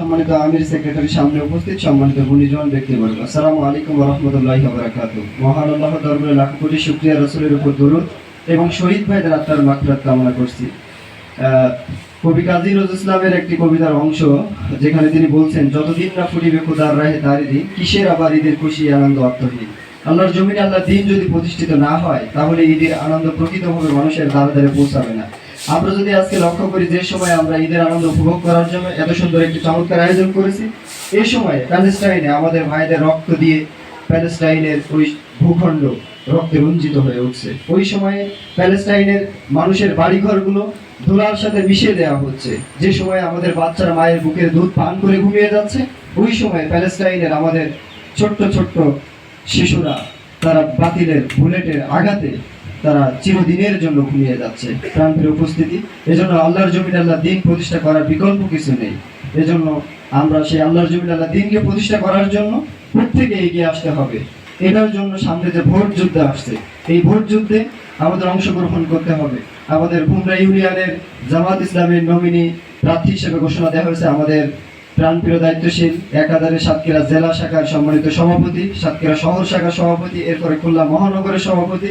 সম্মানিত আমির সেক্রেটারি সামনে উপস্থিত, সম্মানিত গুণীজন, ব্যক্তিবর্গ আলাইকুম মহান আল্লাহ দরবারে লাখ কোটি শুকরিয়া, রসুলের উপর দরুদ এবং শহীদ ভাইদের আত্মার কামনা করছি। কবি কাজী ইসলামের একটি কবিতার অংশ, যেখানে তিনি বলছেন, যতদিন না ফুটিবে খোদার রাহে তারিদি কিসের আবার ঈদের খুশি, আনন্দ, অর্থহীন? আল্লাহর জমিনে আল্লাহ দিন যদি প্রতিষ্ঠিত না হয়, তাহলে ঈদের আনন্দ প্রকৃতভাবে মানুষের দ্বারা দ্বারে পৌঁছাবে না। আমরা যদি আজকে লক্ষ্য করি যে সময় আমরা ঈদের আনন্দ উপভোগ করার জন্য এত সুন্দর একটি চমৎকার আয়োজন করেছি এই সময় প্যালেস্টাইনে আমাদের ভাইদের রক্ত দিয়ে প্যালেস্টাইনের ওই ভূখণ্ড রক্তে রঞ্জিত হয়ে উঠছে। ওই সময়ে প্যালেস্টাইনের মানুষের বাড়িঘরগুলো ধুলার সাথে মিশিয়ে দেওয়া হচ্ছে। যে সময় আমাদের বাচ্চারা মায়ের বুকের দুধ পান করে ঘুমিয়ে যাচ্ছে, ওই সময় প্যালেস্টাইনের আমাদের ছোট্ট ছোট্ট শিশুরা তারা বাতিলের বুলেটের আঘাতে তারা চিরদিনের জন্য ঘুমিয়ে যাচ্ছে। প্রাণপ্রিয় উপস্থিতি। এজন্য আল্লাহর জমিন আল্লাহ দিন প্রতিষ্ঠা করার বিকল্প কিছু নেই। এজন্য আমরা সেই আল্লাহর জমিন আল্লাহ দিনকে প্রতিষ্ঠা করার জন্য প্রত্যেকে এগিয়ে আসতে হবে। এটার জন্য সামনে যে ভোট যুদ্ধ আসছে, এই ভোট যুদ্ধে আমাদের অংশগ্রহণ করতে হবে। আমাদের ভুমরা ইউনিয়নের জামাত ইসলামের নমিনি প্রার্থী হিসেবে ঘোষণা দেওয়া হয়েছে আমাদের প্রাণপ্রিয় দায়িত্বশীল একাধারে সাতক্ষীরা জেলা শাখার সম্মানিত সভাপতি, সাতক্ষীরা শহর শাখার সভাপতি, এরপরে খুলনা মহানগরের সভাপতি,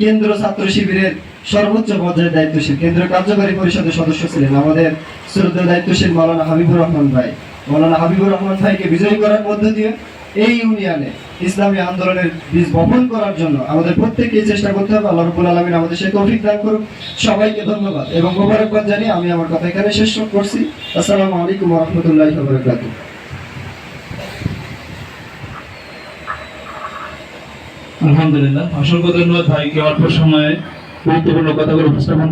কেন্দ্র ছাত্র শিবিরের সর্বোচ্চ পর্যায়ের দায়িত্বশীল, কেন্দ্রীয় কার্যকারী পরিষদের সদস্য ছিলেন আমাদের শ্রদ্ধা দায়িত্বশীল মৌলানা হাবিবুর রহমান ভাই। মৌলানা হাবিবুর রহমান ভাইকে বিজয়ী করার মধ্য দিয়ে এই ইউনিয়নে ইসলামী আন্দোলনের বীজ বপন করার জন্য আমাদের প্রত্যেককে চেষ্টা করতে হবে। আল্লাহ রবুল আলমিন আমাদের সেই তৌফিক দান করুক। সবাইকে ধন্যবাদ এবং মোবারকবাদ জানিয়ে আমি আমার কথা এখানে শেষ করছি। আসসালামু আলাইকুম রহমতুল্লাহ বরকাতুহ। আলহামদুলিল্লাহ। অসংখ্য ধন্যবাদ ভাইকে অল্প সময়ে গুরুত্বপূর্ণ কথাগুলো উপস্থাপন